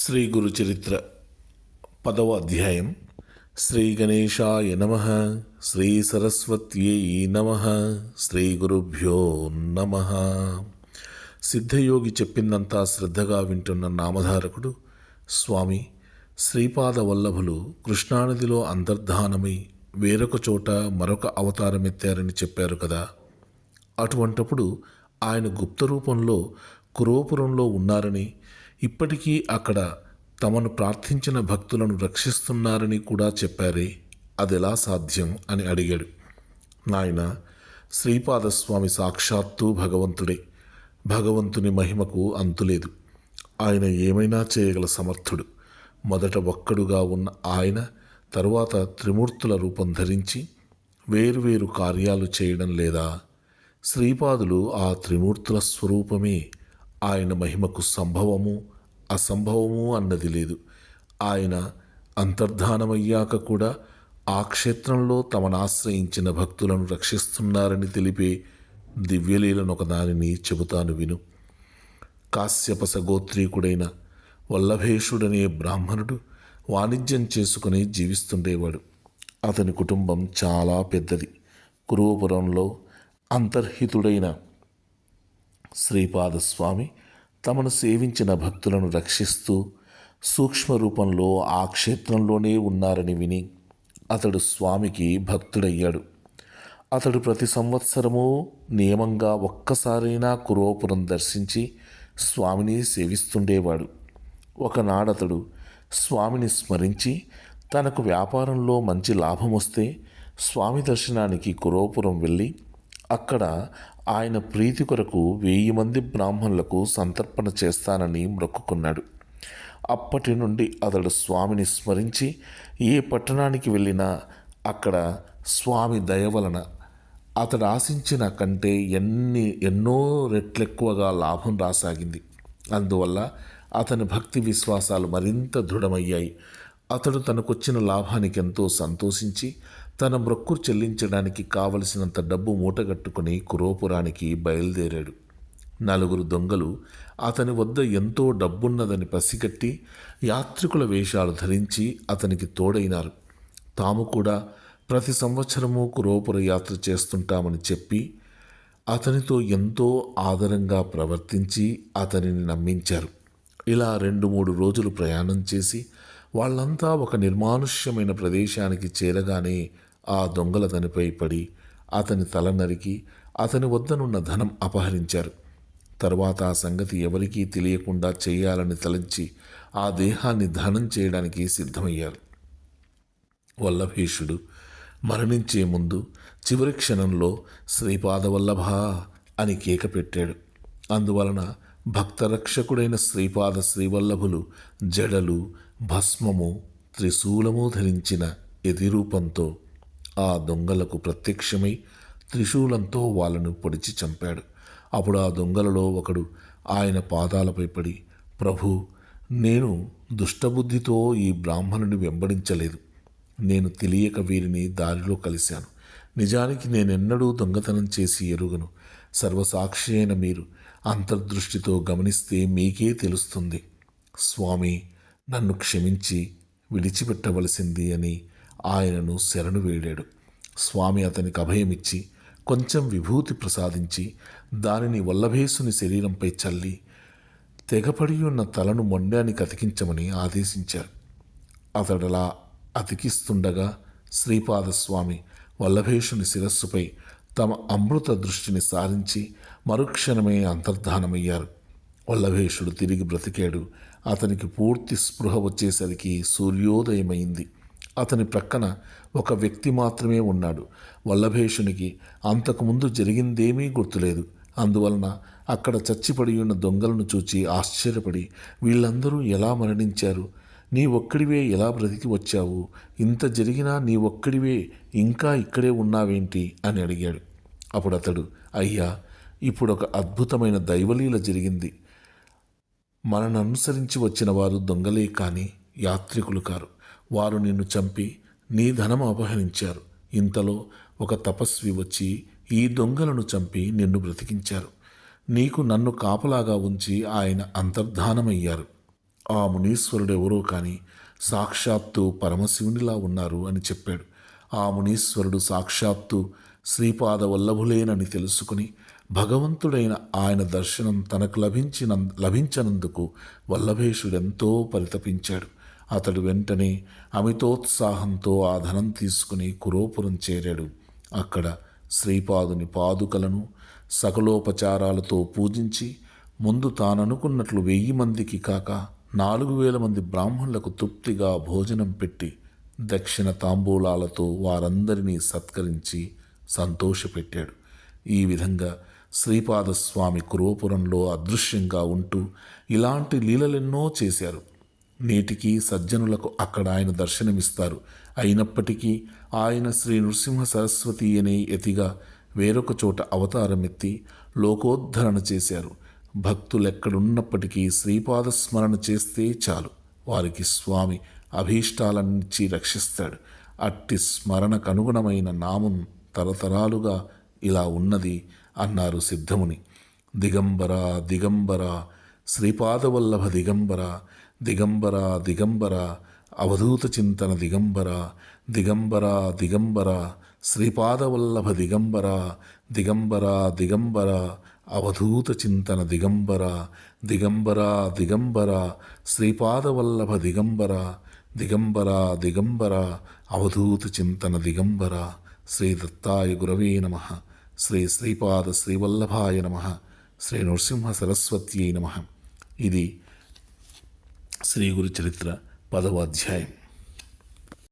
శ్రీ గురు చరిత్ర పదవ అధ్యాయం. శ్రీ గణేశాయ నమ. శ్రీ సరస్వత్యై నమ. శ్రీ గురుభ్యో నమ. సిద్ధయోగి చెప్పిందంతా శ్రద్ధగా వింటున్న నామధారకుడు స్వామి శ్రీపాద వల్లభులు కృష్ణానదిలో అంతర్ధానమై వేరొక చోట మరొక అవతారమెత్తారని చెప్పారు కదా. అటువంటప్పుడు ఆయన గుప్త రూపంలో కురోపురంలో ఉన్నారని ఇప్పటికీ అక్కడ తమను ప్రార్థించిన భక్తులను రక్షిస్తున్నారని కూడా చెప్పారే. అదెలా సాధ్యం? అని అడిగాడు. నాయన శ్రీపాదస్వామి సాక్షాత్తు భగవంతుడే. భగవంతుని మహిమకు అంతులేదు. ఆయన ఏమైనా చేయగల సమర్థుడు. మొదట ఒక్కడుగా ఉన్న ఆయన తరువాత త్రిమూర్తుల రూపం ధరించి వేరువేరు కార్యాలు చేయడం లేదా? శ్రీపాదులు ఆ త్రిమూర్తుల స్వరూపమే ఆయన మహిమకు సంభవము అసంభవము అన్నది లేదు. ఆయన అంతర్ధానమయ్యాక కూడా ఆ క్షేత్రంలో తమను ఆశ్రయించిన భక్తులను రక్షిస్తున్నారని తెలిపే దివ్యలీలను ఒకదానిని చెబుతాను విను. కాశ్యపస గోత్రీకుడైన వల్లభేషుడనే బ్రాహ్మణుడు వాణిజ్యం చేసుకుని జీవిస్తుండేవాడు. అతని కుటుంబం చాలా పెద్దది. కురువపురంలో అంతర్హితుడైన శ్రీపాదస్వామి తమను సేవించిన భక్తులను రక్షిస్తూ సూక్ష్మ రూపంలో ఆ క్షేత్రంలోనే ఉన్నారని విని అతడు స్వామికి భక్తుడయ్యాడు. అతడు ప్రతి సంవత్సరము నియమంగా ఒక్కసారైనా కురోపురం దర్శించి స్వామిని సేవిస్తుండేవాడు. ఒకనాడతడు స్వామిని స్మరించి తనకు వ్యాపారంలో మంచి లాభం వస్తే స్వామి దర్శనానికి కురోపురం వెళ్ళి అక్కడ ఆయన ప్రీతి కొరకు వెయ్యి మంది బ్రాహ్మణులకు సంతర్పణ చేస్తానని మొక్కుకున్నాడు. అప్పటి నుండి అతడు స్వామిని స్మరించి ఏ పట్టణానికి వెళ్ళినా అక్కడ స్వామి దయ వలన అతడు ఆశించిన కంటే ఎన్ని ఎన్నో రెట్లెక్కువగా లాభం రాసాగింది. అందువల్ల అతని భక్తి విశ్వాసాలు మరింత దృఢమయ్యాయి. అతడు తనకొచ్చిన లాభానికి ఎంతో సంతోషించి తన మొక్కులు చెల్లించడానికి కావలసినంత డబ్బు మూటగట్టుకుని కురోపురానికి బయలుదేరాడు. నలుగురు దొంగలు అతని వద్ద ఎంతో డబ్బున్నదని పసిగట్టి యాత్రికుల వేషాలు ధరించి అతనికి తోడైనారు. తాము కూడా ప్రతి సంవత్సరము కురోపుర యాత్ర చేస్తుంటామని చెప్పి అతనితో ఎంతో ఆదరంగా ప్రవర్తించి అతనిని నమ్మించారు. ఇలా రెండు మూడు రోజులు ప్రయాణం చేసి వాళ్ళంతా ఒక నిర్మానుష్యమైన ప్రదేశానికి చేరగానే ఆ దొంగల తనిపై పడి అతని తల నరికి అతని వద్దనున్న ధనం అపహరించారు. తర్వాత ఆ సంగతి ఎవరికీ తెలియకుండా చేయాలని తలంచి ఆ దేహాన్ని దహనం చేయడానికి సిద్ధమయ్యారు. వల్లభేషుడు మరణించే ముందు చివరి క్షణంలో శ్రీపాదవల్లభ అని కేక పెట్టాడు. అందువలన భక్తరక్షకుడైన శ్రీపాద శ్రీవల్లభులు జడలు భస్మము త్రిశూలము ధరించిన ఎదిరూపంతో ఆ దొంగలకు ప్రత్యక్షమై త్రిశూలంతో వాళ్ళను పొడిచి చంపాడు. అప్పుడు ఆ దొంగలలో ఒకడు ఆయన పాదాలపై పడి ప్రభు నేను దుష్టబుద్ధితో ఈ బ్రాహ్మణుని వెంబడించలేదు. నేను తెలియక వీరిని దారిలో కలిశాను. నిజానికి నేనెన్నడూ దొంగతనం చేసి ఎరుగను. సర్వసాక్షి అయిన మీరు అంతర్దృష్టితో గమనిస్తే మీకే తెలుస్తుంది. స్వామి నన్ను క్షమించి విడిచిపెట్టవలసింది అని ఆయనను శరణు వేడాడు. స్వామి అతనికి అభయమిచ్చి కొంచెం విభూతి ప్రసాదించి దానిని వల్లభేసుని శరీరంపై చల్లి తెగపడి ఉన్న తలను మొండానికి అతికించమని ఆదేశించారు. అతడలా అతికిస్తుండగా శ్రీపాదస్వామి వల్లభేషుని శిరస్సుపై తమ అమృత దృష్టిని సారించి మరుక్షణమే అంతర్ధానమయ్యారు. వల్లభేషుడు తిరిగి బ్రతికాడు. అతనికి పూర్తి స్పృహ వచ్చేసరికి సూర్యోదయమైంది. అతని ప్రక్కన ఒక వ్యక్తి మాత్రమే ఉన్నాడు. వల్లభేషునికి అంతకుముందు జరిగిందేమీ గుర్తులేదు. అందువలన అక్కడ చచ్చిపడి ఉన్న దొంగలను చూచి ఆశ్చర్యపడి వీళ్ళందరూ ఎలా మరణించారు? నీ ఒక్కడివే ఎలా బ్రతికి వచ్చావు? ఇంత జరిగినా నీ ఒక్కడివే ఇంకా ఇక్కడే ఉన్నావేంటి? అని అడిగాడు. అప్పుడు అతడు అయ్యా ఇప్పుడు ఒక అద్భుతమైన దైవలీల జరిగింది. మనను అనుసరించి వచ్చిన వారు దొంగలే కానీ యాత్రికులు కారు. వారు నిన్ను చంపి నీ ధనం అపహరించారు. ఇంతలో ఒక తపస్వి వచ్చి ఈ దొంగలను చంపి నిన్ను బ్రతికించారు. నీకు నన్ను కాపలాగా ఉంచి ఆయన అంతర్ధానమయ్యారు. ఆ మునీశ్వరుడు ఎవరో కానీ సాక్షాత్తు పరమశివునిలా ఉన్నారు అని చెప్పాడు. ఆ మునీశ్వరుడు సాక్షాత్తు శ్రీపాద వల్లభులేనని తెలుసుకుని భగవంతుడైన ఆయన దర్శనం తనకు లభించిన లభించనందుకు వల్లభేషుడెంతో పరితపించాడు. అతడు వెంటనే అమితోత్సాహంతో ఆ ధనం తీసుకుని కురోపురం చేరాడు. అక్కడ శ్రీపాదుని పాదుకలను సకలోపచారాలతో పూజించి ముందు తాననుకున్నట్లు వెయ్యి మందికి కాక నాలుగు వేల మంది బ్రాహ్మణులకు తృప్తిగా భోజనం పెట్టి దక్షిణ తాంబూలాలతో వారందరినీ సత్కరించి సంతోషపెట్టాడు. ఈ విధంగా శ్రీపాదస్వామి కురోపురంలో అదృశ్యంగా ఉంటూ ఇలాంటి లీలలెన్నో చేశారు. నేటికి సజ్జనులకు అక్కడ ఆయన దర్శనమిస్తారు. అయినప్పటికీ ఆయన శ్రీ నృసింహ సరస్వతి అనే ఎతిగా వేరొక చోట అవతారమెత్తి లోకోద్ధరణ చేశారు. భక్తులెక్కడున్నప్పటికీ శ్రీపాద స్మరణ చేస్తే చాలు. వారికి స్వామి అభీష్టాలన్నిచ్చి రక్షిస్తాడు. అట్టి స్మరణకు అనుగుణమైన నామం తరతరాలుగా ఇలా ఉన్నది అన్నారు సిద్ధముని. దిగంబర దిగంబర శ్రీపాదవల్లభ దిగంబర దిగంబర దిగంబర అవధూత చింతన దిగంబర దిగంబర దిగంబర శ్రీపాదవల్లభ దిగంబర దిగంబర దిగంబర అవధూత చింతన దిగంబర దిగంబర దిగంబర శ్రీపాదవల్లభ దిగంబర దిగంబర దిగంబర అవధూత చింతన దిగంబర శ్రీ దత్తాయ గురవే నమ శ్రీ శ్రీపాద శ్రీవల్లభాయ నమ శ్రీ నృసింహ సరస్వత్యై నమ ఇది శ్రీ గురు చరిత్ర పదవ అధ్యాయం